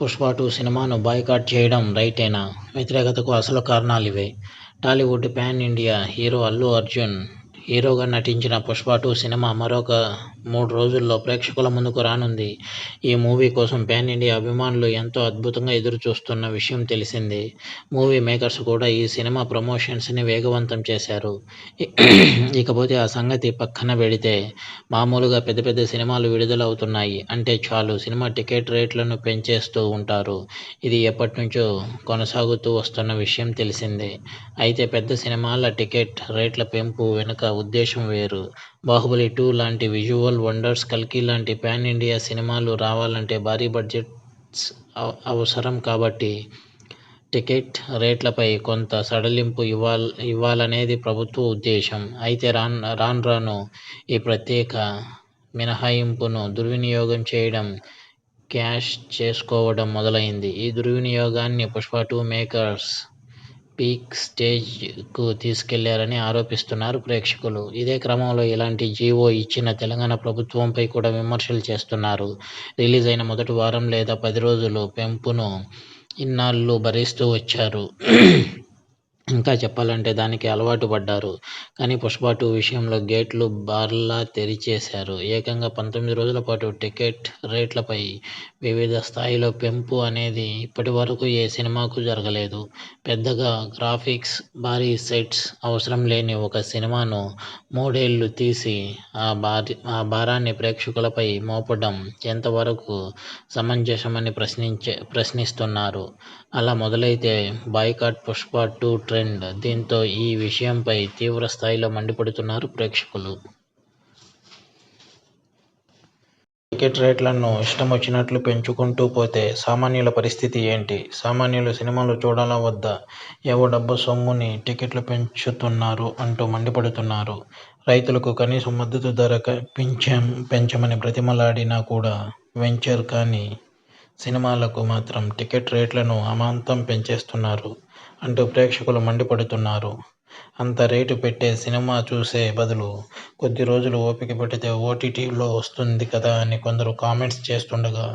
Pushpa two సినిమాను boycott చేయడం రైటేనా? వ్యతిరేకతకు అసలు కారణాలు ఇవే Tollywood pan India hero Allu Arjun హీరోగా నటించిన పుష్ప టూ సినిమా మరొక మూడు రోజుల్లో ప్రేక్షకుల ముందుకు రానుంది. ఈ మూవీ కోసం పాన్ ఇండియా అభిమానులు ఎంతో అద్భుతంగా ఎదురు చూస్తున్న విషయం తెలిసిందే. మూవీ మేకర్స్ కూడా ఈ సినిమా ప్రమోషన్స్ని వేగవంతం చేశారు. ఇకపోతే ఆ సంగతి పక్కన పెడితే మామూలుగా పెద్ద పెద్ద సినిమాలు విడుదలవుతున్నాయి. అంటే చాలు సినిమా టికెట్ రేట్లను పెంచేస్తూ ఉంటారు. ఇది ఎప్పటి నుంచో కొనసాగుతూ వస్తున్న విషయం తెలిసిందే. అయితే పెద్ద సినిమాల టికెట్ రేట్ల పెంపు వెనుక ఉద్దేశం వేరు. బాహుబలి టూ లాంటి విజువల్ వండర్స్ కల్కి లాంటి పాన్ ఇండియా సినిమాలు రావాలంటే భారీ బడ్జెట్స్ అవసరం కాబట్టి టికెట్ రేట్లపై కొంత సడలింపు ఇవ్వాల్ ఇవ్వాలనేది ప్రభుత్వ ఉద్దేశం. అయితే రాన్ రాను రాను ఈ ప్రత్యేక మినహాయింపును దుర్వినియోగం చేయడం క్యాష్ చేసుకోవడం మొదలైంది. ఈ దుర్వినియోగాన్ని పుష్ప టూ మేకర్స్ పీక్ స్టేజ్కు తీసుకెళ్ళారని ఆరోపిస్తున్నారు ప్రేక్షకులు. ఇదే క్రమంలో ఇలాంటి జీవో ఇచ్చిన తెలంగాణ ప్రభుత్వంపై కూడా విమర్శలు చేస్తున్నారు. రిలీజ్ అయిన మొదటి వారం లేదా పది రోజులు పెంపును ఇన్నాళ్ళు భరిస్తూ వచ్చారు. ఇంకా చెప్పాలంటే దానికి అలవాటు పడ్డారు. కానీ పుష్ప టూ విషయంలో గేట్లు బార్లా తెరిచేశారు. ఏకంగా పంతొమ్మిది రోజుల పాటు టికెట్ రేట్లపై వివిధ స్థాయిలో పెంపు అనేది ఇప్పటి వరకు ఏ సినిమాకు జరగలేదు. పెద్దగా గ్రాఫిక్స్ భారీ సెట్స్ అవసరం లేని ఒక సినిమాను మూడేళ్ళు తీసి ఆ భారీ ఆ భారాన్ని ప్రేక్షకులపై మోపడం ఎంతవరకు సమంజసమని ప్రశ్నించే ప్రశ్నిస్తున్నారు. అలా మొదలైతే బాయ్కాట్ పుష్ప టూ ట్రెండ్ దీంతో ఈ విషయంపై తీవ్ర స్థాయిలో మండిపడుతున్నారు ప్రేక్షకులు. టికెట్ రేట్లను ఇష్టం వచ్చినట్లు పెంచుకుంటూ పోతే సామాన్యుల పరిస్థితి ఏంటి? సామాన్యులు సినిమాలు చూడాలా వద్దా? ఏవో డబ్బు సొమ్ముని టికెట్లు పెంచుతున్నారు అంటూ మండిపడుతున్నారు. రైతులకు కనీస మద్దతు ధర పెంచం పెంచమని బ్రతిమలాడినా కూడా వెంచర్ కానీ సినిమాలకు మాత్రం టికెట్ రేట్లను అమాంతం పెంచేస్తున్నారు అంటూ ప్రేక్షకులు మండిపడుతున్నారు. అంత రేటు పెట్టే సినిమా చూసే బదులు కొద్ది రోజులు ఓపిక పెడితే ఓటీటీలో వస్తుంది కదా అని కొందరు కామెంట్స్ చేస్తుండగా